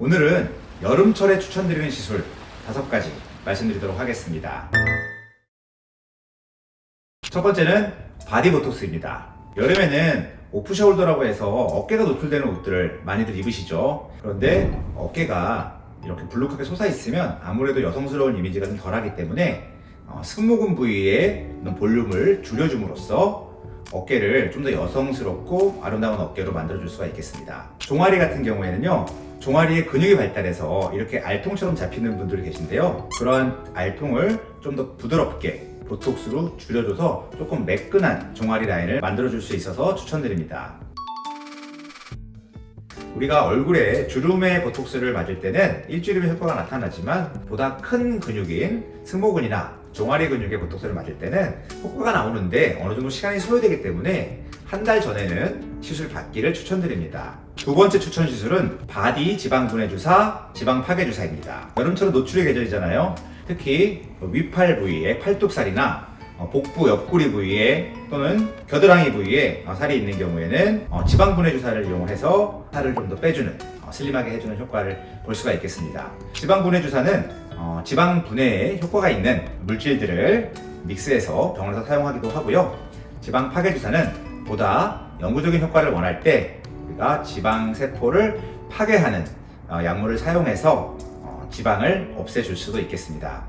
오늘은 여름철에 추천드리는 시술 다섯 가지 말씀드리도록 하겠습니다. 첫 번째는 바디 보톡스입니다. 여름에는 오프숄더라고 해서 어깨가 노출되는 옷들을 많이들 입으시죠. 그런데 어깨가 이렇게 불룩하게 솟아 있으면 아무래도 여성스러운 이미지가 좀 덜하기 때문에 어, 승모근 있는 볼륨을 줄여줌으로써 어깨를 좀 더 여성스럽고 아름다운 어깨로 만들어줄 수가 있겠습니다. 종아리 같은 경우에는요, 종아리의 근육이 발달해서 이렇게 알통처럼 잡히는 분들이 계신데요. 그러한 알통을 좀 더 부드럽게 보톡스로 줄여줘서 조금 매끈한 종아리 라인을 만들어줄 수 있어서 추천드립니다. 우리가 얼굴에 주름의 보톡스를 맞을 때는 일주일이면 효과가 나타나지만 보다 큰 근육인 승모근이나 종아리 근육의 보톡스를 맞을 때는 효과가 나오는데 어느 정도 시간이 소요되기 때문에 한 달 전에는 시술 받기를 추천드립니다. 두 번째 추천 시술은 바디 지방 분해 주사, 지방 파괴 주사입니다. 여름철은 노출의 계절이잖아요. 특히 위팔 부위에 팔뚝살이나 어, 복부 옆구리 부위에 또는 겨드랑이 부위에 어, 살이 있는 경우에는 어, 지방 분해 주사를 이용해서 살을 좀 더 빼주는 어, 슬림하게 해주는 효과를 볼 수가 있겠습니다. 지방 분해 주사는 어, 지방 분해에 효과가 있는 물질들을 믹스해서 병원에서 사용하기도 하고요. 지방 파괴 주사는 보다 영구적인 효과를 원할 때 우리가 지방 세포를 파괴하는 어, 약물을 사용해서 어, 지방을 없애줄 수도 있겠습니다.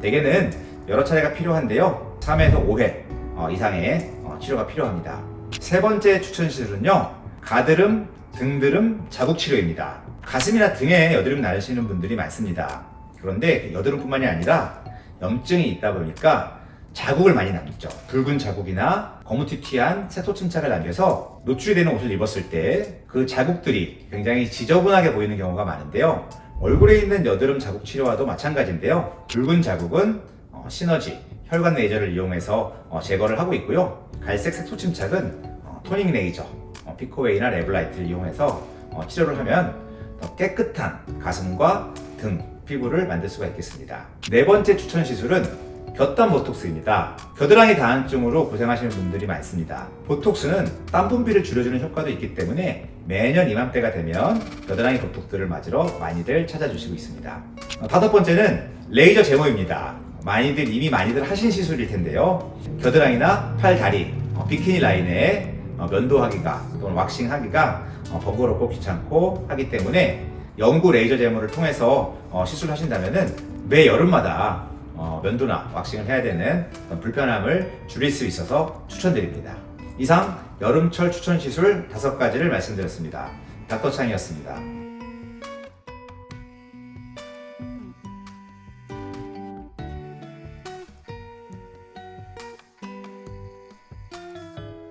대개는 여러 차례가 필요한데요. 3에서 5회 어, 이상의 어, 치료가 필요합니다. 세 번째 추천 시술은요. 가드름, 등드름, 자국 치료입니다. 가슴이나 등에 여드름 나시는 분들이 많습니다. 그런데 여드름뿐만이 아니라 염증이 있다 보니까 자국을 많이 남기죠. 붉은 자국이나 거무튀튀한 색소 침착을 남겨서 노출이 되는 옷을 입었을 때 그 자국들이 굉장히 지저분하게 보이는 경우가 많은데요. 얼굴에 있는 여드름 자국 치료와도 마찬가지인데요. 붉은 자국은 어, 시너지, 혈관 레이저를 이용해서 어, 제거를 하고 있고요. 갈색 색소 침착은 어, 토닝 레이저, 어, 피코웨이나 레블라이트를 이용해서 어, 치료를 하면 더 깨끗한 가슴과 등, 피부를 만들 수가 있겠습니다. 네 번째 추천 시술은 곁땀 보톡스입니다. 겨드랑이 다한증으로 고생하시는 분들이 많습니다. 보톡스는 땀 분비를 줄여주는 효과도 있기 때문에 매년 이맘때가 되면 겨드랑이 보톡스를 맞으러 많이들 찾아주시고 있습니다. 어, 다섯 번째는 레이저 제모입니다. 많이들 이미 많이들 하신 시술일 텐데요. 겨드랑이나 팔, 다리, 어, 비키니 라인에 어, 면도하기가 또는 왁싱하기가 어, 번거롭고 귀찮고 하기 때문에 영구 레이저 제모를 통해서 어, 시술하신다면은 매 여름마다 어, 면도나 왁싱을 해야 되는 불편함을 줄일 수 있어서 추천드립니다. 이상 여름철 추천 시술 다섯 가지를 말씀드렸습니다. 닥터창이었습니다.